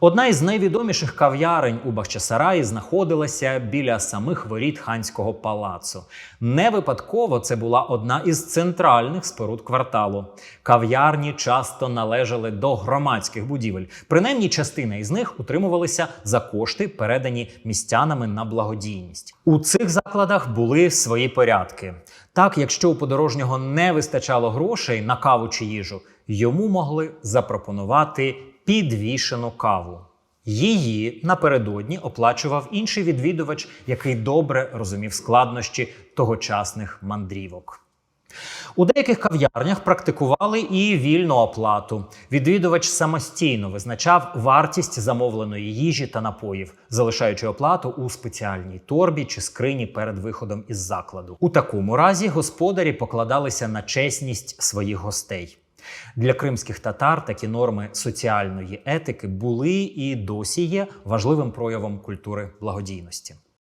Одна із найвідоміших кав'ярень у Бахчисараї знаходилася біля самих воріт ханського палацу. Не випадково це була одна із центральних споруд кварталу. Кав'ярні часто належали до громадських будівель. Принаймні, частина із них утримувалися за кошти, передані містянами на благодійність. У цих закладах були свої порядки. Так, якщо у подорожнього не вистачало грошей на каву чи їжу, йому могли запропонувати підвішену каву. Її напередодні оплачував інший відвідувач, який добре розумів складнощі тогочасних мандрівок. У деяких кав'ярнях практикували і вільну оплату. Відвідувач самостійно визначав вартість замовленої їжі та напоїв, залишаючи оплату у спеціальній торбі чи скрині перед виходом із закладу. У такому разі господарі покладалися на чесність своїх гостей. Для кримських татар такі норми соціальної етики були і досі є важливим проявом культури благодійності.